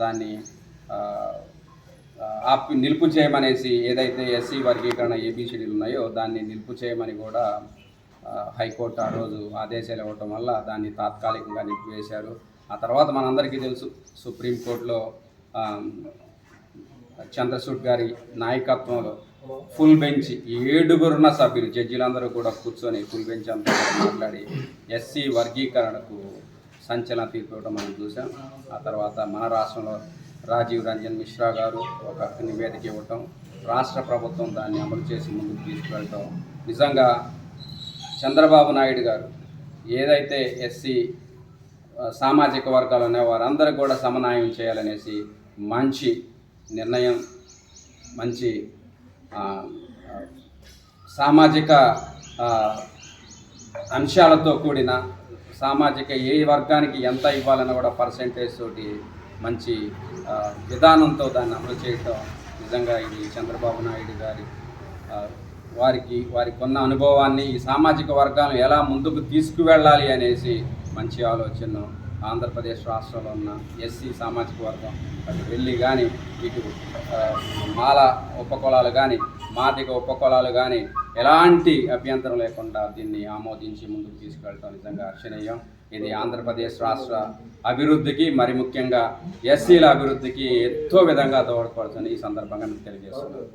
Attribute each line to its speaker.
Speaker 1: దాన్ని ఆపి నిలుపు చేయమనేసి ఏదైతే ఎస్సీ వర్గీకరణ ఏబిసిడీలు ఉన్నాయో దాన్ని నిలుపు చేయమని కూడా హైకోర్టు ఆ రోజు ఆదేశాలు ఇవ్వటం వల్ల దాన్ని తాత్కాలికంగా నిలిపివేశారు. ఆ తర్వాత మనందరికీ తెలుసు సుప్రీంకోర్టులో ఆ, చంద్రచూడ్ గారి నాయకత్వంలో ఫుల్ బెంచ్ ఏడుగురున్న సభ్యులు జడ్జిలందరూ కూడా కూర్చొని ఫుల్ బెంచ్ అంతా మాట్లాడి ఎస్సీ వర్గీకరణకు సంచలన తీర్పు ఇవ్వడం మనం చూసాం ఆ తర్వాత మన రాష్ట్రంలో రాజీవ్ రంజన్ మిశ్రా గారు ఒక నివేదిక ఇవ్వటం రాష్ట్ర ప్రభుత్వం దాన్ని అమలు చేసి ముందుకు తీసుకువెళ్ళటం నిజంగా చంద్రబాబు నాయుడు గారు ఏదైతే ఎస్సీ సామాజిక వర్గాలు ఉన్నాయో వారందరూ కూడా సమన్వయం చేయాలనేసి మంచి నిర్ణయం మంచి సామాజిక అంశాలతో కూడిన సామాజిక ఏ వర్గానికి ఎంత ఇవ్వాలన్నా కూడా పర్సంటేజ్ తోటి మంచి విధానంతో దాన్ని అమలు చేయటం నిజంగా ఇది చంద్రబాబు నాయుడు గారి వారికి వారికి ఉన్న అనుభవాన్ని ఈ సామాజిక వర్గాలను ఎలా ముందుకు తీసుకువెళ్ళాలి అనేసి మంచి ఆలోచన ఆంధ్రప్రదేశ్ రాష్ట్రంలో ఉన్న ఎస్సీ సామాజిక వర్గం అటు వెళ్ళి కానీ ఇటు మాల ఉపకులాలు కానీ మాదిగ ఉపకులాలు కానీ ఎలాంటి అభ్యంతరం లేకుండా దీన్ని ఆమోదించి ముందుకు తీసుకెళ్తాం నిజంగా హర్షణీయం. ఇది ఆంధ్రప్రదేశ్ రాష్ట్ర అభివృద్ధికి మరి ముఖ్యంగా ఎస్సీల అభివృద్ధికి ఎంతో విధంగా దోహదపడుతుంది ఈ సందర్భంగా మీకు తెలియజేస్తున్నాను.